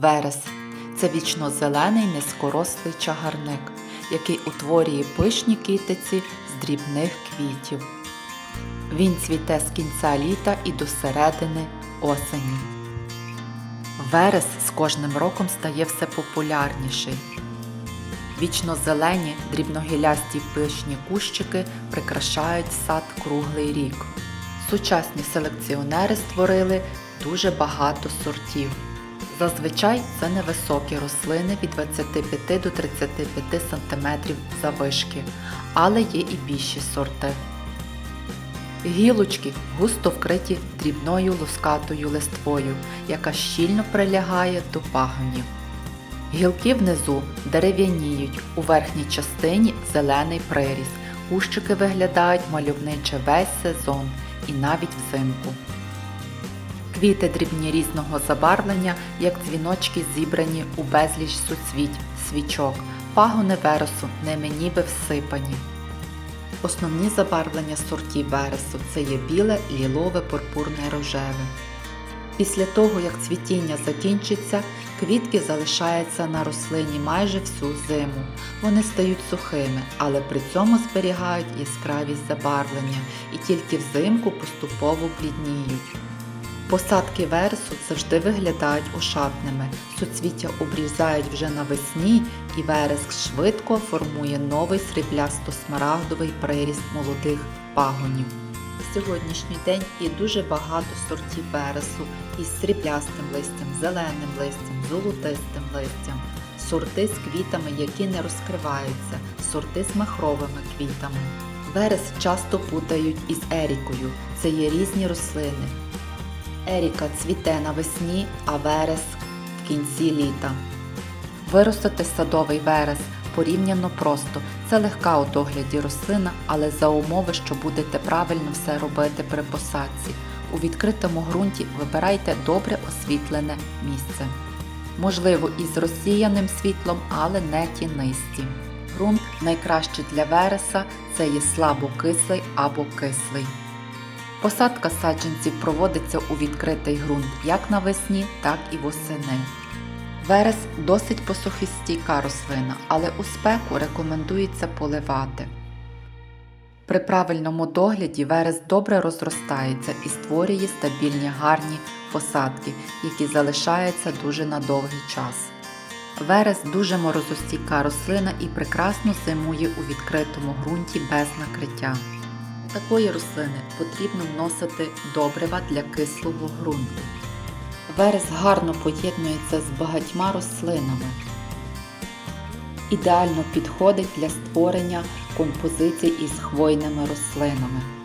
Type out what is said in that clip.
Верес це вічно-зелений низькорослий чагарник, який утворює пишні китиці з дрібних квітів. Він цвіте з кінця літа і до середини осені. Верес з кожним роком стає все популярніший. Вічно-зелені дрібногілясті пишні кущики прикрашають сад круглий рік. Сучасні селекціонери створили дуже багато сортів. Зазвичай це невисокі рослини від 25 до 35 см завишки, але є і більші сорти. Гілочки густо вкриті дрібною лускатою листвою, яка щільно прилягає до пагонів. Гілки внизу дерев'яніють, у верхній частині зелений приріс. Кущики виглядають мальовниче весь сезон і навіть взимку. Квіти дрібні різного забарвлення, як дзвіночки зібрані у безліч суцвіть, свічок, пагони вересу ними ніби всипані. Основні забарвлення сортів вересу це є біле, лілове, пурпурне, рожеве. Після того, як цвітіння закінчиться, квітки залишаються на рослині майже всю зиму. Вони стають сухими, але при цьому зберігають яскравість забарвлення і тільки взимку поступово блідніють. Посадки вересу завжди виглядають ошатними, суцвіття обрізають вже навесні, і вереск швидко формує новий сріблясто-смарагдовий приріст молодих пагонів. В сьогоднішній день є дуже багато сортів вересу із сріблястим листям, зеленим листям, золотистим листям, сорти з квітами, які не розкриваються, сорти з махровими квітами. Верес часто путають із ерікою. Це є різні рослини. Еріка цвіте навесні, а верес в кінці літа. Виростити садовий верес порівняно просто. Це легка у догляді рослина, але за умови, що будете правильно все робити при посадці. У відкритому ґрунті вибирайте добре освітлене місце. Можливо, із розсіяним світлом, але не тінисті. Ґрунт найкращий для вереса це є слабокислий або кислий. Посадка саджанців проводиться у відкритий ґрунт як навесні, так і восени. Верес досить посухостійка рослина, але у спеку рекомендується поливати. При правильному догляді верес добре розростається і створює стабільні гарні посадки, які залишаються дуже на довгий час. Верес дуже морозостійка рослина і прекрасно зимує у відкритому ґрунті без накриття. Такої рослини потрібно вносити добрива для кислого ґрунту. Верес гарно поєднується з багатьма рослинами. Ідеально підходить для створення композицій із хвойними рослинами.